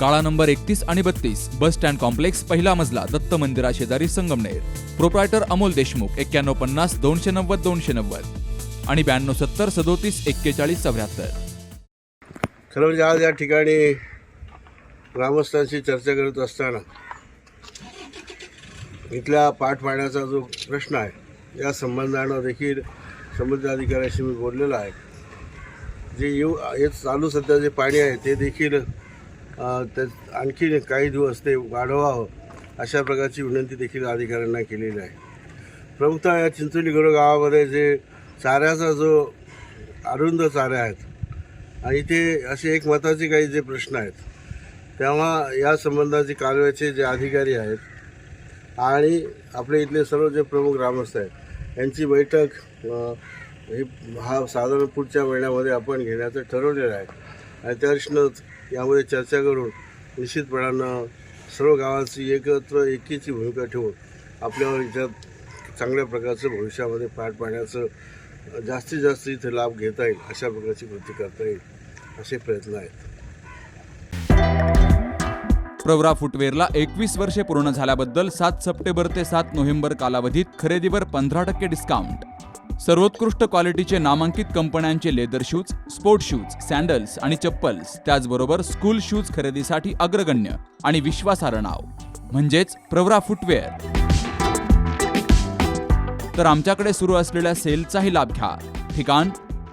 काळा नंबर एकतीस आणि बत्तीस बस स्टँड कॉम्प्लेक्स पहिला मजला दत्त मंदिरा शेजारी संगमनेर. प्रोप्रायटर अमोल देशमुख एक्क्याण्णव पन्नास दोनशे नव्वद दोनशे नव्वद. आणि ब्याण्णव सत्तर सदोतीस एक्केचाळीस चौऱ्याहत्तर. खरं म्हणजे आज या ठिकाणी ग्रामस्थांशी चर्चा करत असताना इथल्या पाठ पाण्याचा जो प्रश्न आहे या संबंधानं देखील संबंधित अधिकाऱ्याशी मी बोललेलो आहे. जे येऊ हे चालू सध्या जे पाणी आहे ते देखील त्या आणखी काही दिवस ते वाढवावं अशा प्रकारची विनंती देखील अधिकाऱ्यांना केलेली आहे. प्रमुखतः या चिंचोलीगड गावामध्ये जे चाऱ्याचा जो अरुंद चाऱ्या आहेत आणि ते असे एक महत्त्वाचे काही जे प्रश्न आहेत तेव्हा या संबंधाचे कालव्याचे जे अधिकारी आहेत आणि आपले इथले सर्व जे प्रमुख ग्रामस्थ आहेत यांची बैठक हे हा साधारण पुढच्या महिन्यामध्ये आपण घेण्याचं ठरवलेलं आहे. आणि त्या दृष्टीनं यामध्ये चर्चा करून निश्चितपणानं सर्व गावाची एकत्र एकीची भूमिका ठेवून आपल्यावर याच्यात चांगल्या प्रकारचं भविष्यामध्ये पाठ पाण्याचं जास्तीत जास्त इथे लाभ घेता येईल अशा प्रकारची कृती करता येईल असे प्रयत्न आहेत. प्रवरा फुटवेअरला एकवीस वर्षे पूर्ण झाल्याबद्दल सात सप्टेंबर ते सात नोव्हेंबर कालावधीत खरेदीवर पंधरा टक्के डिस्काउंट सर्वोत्कृष्ट क्वालिटीचे नामांकित कंपन्यांचे leather shoes sport shoes sandals आणि चप्पल्स त्याचबरोबर स्कूल शूज खरेदीसाठी अग्रगण्य आणि विश्वासार्ह नाव. म्हणजेच प्रवरा फुटवेअर तर आमच्याकडे सुरू असलेल्या सेलचाही लाभ घ्या. ठिकाण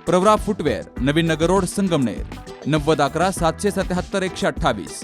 प्रवरा फुटवेअर नवीन नगर रोड संगमनेर. नव्वद अकरा सातशे सत्याहत्तर एकशे अठ्ठावीस.